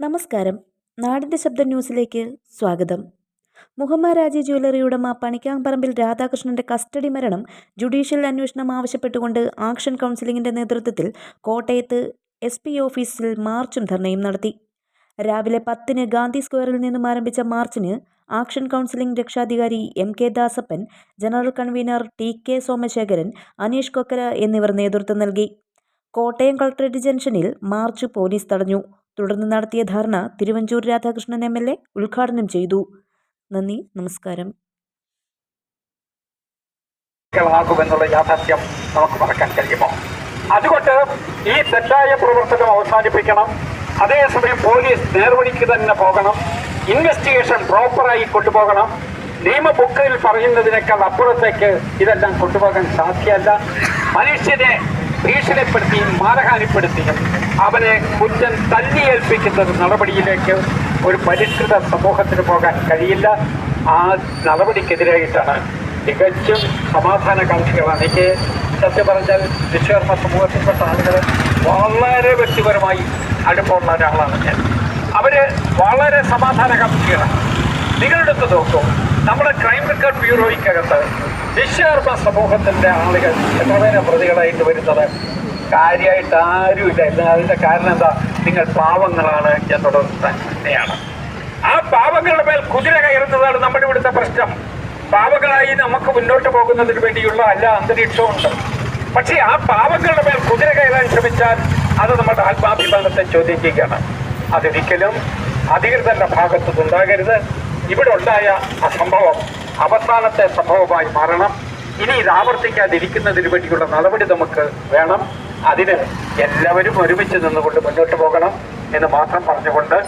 നമസ്കാരം. നാടിന്റെ ശബ്ദ ന്യൂസിലേക്ക് സ്വാഗതം. മുഹമ്മ രാജി ജ്വല്ലറി ഉടമ പണിക്കാമ്പറമ്പിൽ രാധാകൃഷ്ണന്റെ കസ്റ്റഡി മരണം ജുഡീഷ്യൽ അന്വേഷണം ആവശ്യപ്പെട്ടുകൊണ്ട് ആക്ഷൻ കൗൺസിലിംഗിന്റെ നേതൃത്വത്തിൽ കോട്ടയത്ത് എസ് പി ഓഫീസിൽ മാർച്ചും ധർണയും നടത്തി. രാവിലെ പത്തിന് ഗാന്ധി സ്ക്വയറിൽ നിന്നും ആരംഭിച്ച മാർച്ചിന് ആക്ഷൻ കൗൺസിലിംഗ് രക്ഷാധികാരി M K Dasappan general convener T K Somasekharan Aneesh Kokkara എന്നിവർ നേതൃത്വം നൽകി. കോട്ടയം കളക്ടറേറ്റ് ജംഗ്ഷനിൽ മാർച്ച് പോലീസ് തടഞ്ഞു. തുടർന്ന് നടത്തിയ dharna Thiruvanchoor Radhakrishnan M L A ഉദ്ഘാടനം ചെയ്തു. നന്ദി നമസ്കാരം. യാഥാർത്ഥ്യം നമുക്ക് മറക്കാൻ കഴിയുമോ? അതുകൊണ്ട് ഈ തെറ്റായ പ്രവർത്തനം അവസാനിപ്പിക്കണം. അതേസമയം പോലീസ് നേർവഴിക്ക് തന്നെ പോകണം. ഇൻവെസ്റ്റിഗേഷൻ പ്രോപ്പറായി കൊണ്ടുപോകണം. നിയമ ബുക്കിൽ പറയുന്നതിനേക്കാൾ അപ്പുറത്തേക്ക് ഇതെല്ലാം കൊണ്ടുപോകാൻ സാധ്യമല്ല. മനുഷ്യനെ ഭീഷണിപ്പെടുത്തിയും മാനഹാനിപ്പെടുത്തിയും അവനെ കുറ്റം തല്ലിയേൽപ്പിക്കുന്ന ഒരു നടപടിയിലേക്ക് ഒരു പരിഷ്കൃത സമൂഹത്തിന് പോകാൻ കഴിയില്ല. ആ നടപടിക്കെതിരായിട്ടാണ് തികച്ചും സമാധാനകാംക്ഷികളാണ്. എനിക്ക് സത്യം പറഞ്ഞാൽ വിശ്വകർമ്മ സമൂഹത്തിൽപ്പെട്ട ആളുകൾ വളരെ വ്യക്തിപരമായി അടുപ്പമുള്ള ഒരാളാണ് ഞാൻ. അവർ വളരെ സമാധാനകാംക്ഷികളാണ്. നിങ്ങളെടുത്ത് നോക്കും നമ്മുടെ ക്രൈം റെക്കോർഡ് ബ്യൂറോയ്ക്കകത്ത് വിശ്വകർമ്മ സമൂഹത്തിന്റെ ആളുകൾ എത്ര പേരെ പ്രതികളായിട്ട് വരുന്നത്? കാര്യമായിട്ട് ആരുമില്ല. അതിന്റെ കാരണം എന്താ? നിങ്ങൾ പാവങ്ങളാണ് എന്നുള്ളത് തന്നെയാണ്. ആ പാവങ്ങളുടെ മേൽ കുതിര കയറുന്നതാണ് നമ്മുടെ ഇവിടുത്തെ പ്രശ്നം. പാവങ്ങളായി നമുക്ക് മുന്നോട്ട് പോകുന്നതിന് വേണ്ടിയുള്ള എല്ലാ അന്തരീക്ഷവും ഉണ്ട് പക്ഷേ ആ പാവങ്ങളുടെ മേൽ കുതിര കയറാൻ ശ്രമിച്ചാൽ അത് നമ്മുടെ ആത്മാഭിമാനത്തെ ചോദ്യം ചെയ്യുകയാണ്. അതൊരിക്കലും അധികൃതരുടെ ഭാഗത്തു നിന്നുണ്ടാകരുത് ഇവിടെ ഉണ്ടായ സംഭവം അവസാനത്തെ സംഭവമായി മാറണം. ഇനി ഇത് ആവർത്തിക്കാതിരിക്കുന്നതിന് വേണ്ടിയുള്ള നടപടി നമുക്ക് വേണം. അതിന് എല്ലാവരും ഒരുമിച്ച് നിന്നുകൊണ്ട് മുന്നോട്ട് പോകണം എന്ന് മാത്രം പറഞ്ഞുകൊണ്ട്